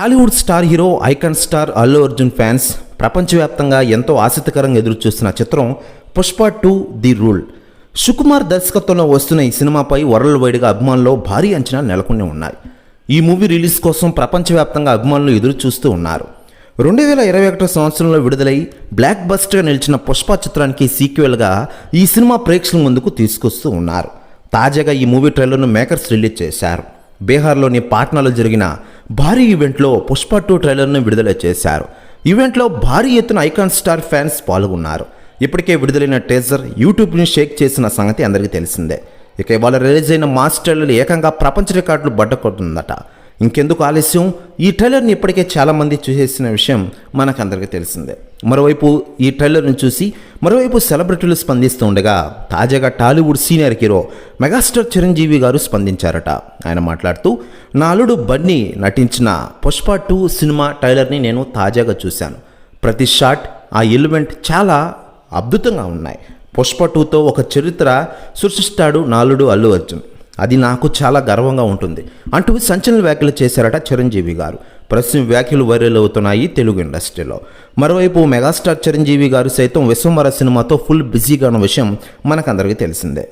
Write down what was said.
Hollywood star hero icon star Allu Arjun fans ప్రపంచవ్యాప్తంగా ఎంతో ఆసక్తికరంగా ఎదురుచూస్తున్న చిత్రం Pushpa two the rule. Sukumar దర్శకత్వంలో వస్తున్న ఈ సినిమాపై వరల్డ్ వైడ్గా అభిమానుల్లో భారీ అంచనాలు నెలకొని ఉన్నాయి. ఈ మూవీ రిలీజ్ కోసం ప్రపంచవ్యాప్తంగా అభిమానులు ఎదురు చూస్తూ ఉన్నారు. రెండు వేల ఇరవై ఒకటో సంవత్సరంలో విడుదలై బ్లాక్ బస్టర్గా నిలిచిన పుష్ప చిత్రానికి సీక్వెల్గా ఈ సినిమా ప్రేక్షకుల ముందుకు తీసుకొస్తూ ఉన్నారు. తాజాగా ఈ మూవీ ట్రైలర్ను మేకర్స్ రిలీజ్ చేశారు. బీహార్లోని పాట్నాలో జరిగిన భారీ ఈవెంట్లో పుష్ప టూ ట్రైలర్ను విడుదల చేశారు. ఈవెంట్లో భారీ ఎత్తున ఐకాన్ స్టార్ ఫ్యాన్స్ పాల్గొన్నారు. ఇప్పటికే విడుదలైన టేజర్ యూట్యూబ్ని షేక్ చేసిన సంగతి అందరికీ తెలిసిందే. ఇక ఇవాళ రిలీజ్ అయిన మాస్ ట్రైలర్ ఏకంగా ప్రపంచ రికార్డులు బట్టకొడుతుందట ఇంకెందుకు ఆలస్యం? ఈ ట్రైలర్ని ఇప్పటికే చాలామంది చూసేసిన విషయం మనకందరికీ తెలిసిందే. మరోవైపు ఈ ట్రైలర్ను చూసి మరోవైపు సెలబ్రిటీలు స్పందిస్తూ ఉండగా తాజాగా Tollywood senior hero megastar Chiranjeevi garu స్పందించారట. ఆయన మాట్లాడుతూ నా అల్లుడు బన్నీ నటించిన పుష్ప టూ సినిమా ట్రైలర్ని నేను తాజాగా చూశాను. ప్రతి షాట్ ఆ ఎలిమెంట్ చాలా అద్భుతంగా ఉన్నాయి. పుష్ప టూతో ఒక చరిత్ర సృష్టిస్తాడు నాలుడు అల్లు అర్జున్. అది నాకు చాలా గర్వంగా ఉంటుంది. అంటూ సంచలన వ్యాఖ్యలు చేశారట చిరంజీవి గారు. ప్రస్తుతం వ్యాఖ్యలు వైరల్ అవుతున్నాయి తెలుగు ఇండస్ట్రీలో. మరోవైపు మెగాస్టార్ చిరంజీవి గారు సైతం విశ్వమర సినిమాతో ఫుల్ బిజీగా ఉన్న విషయం మనకందరికీ తెలిసిందే.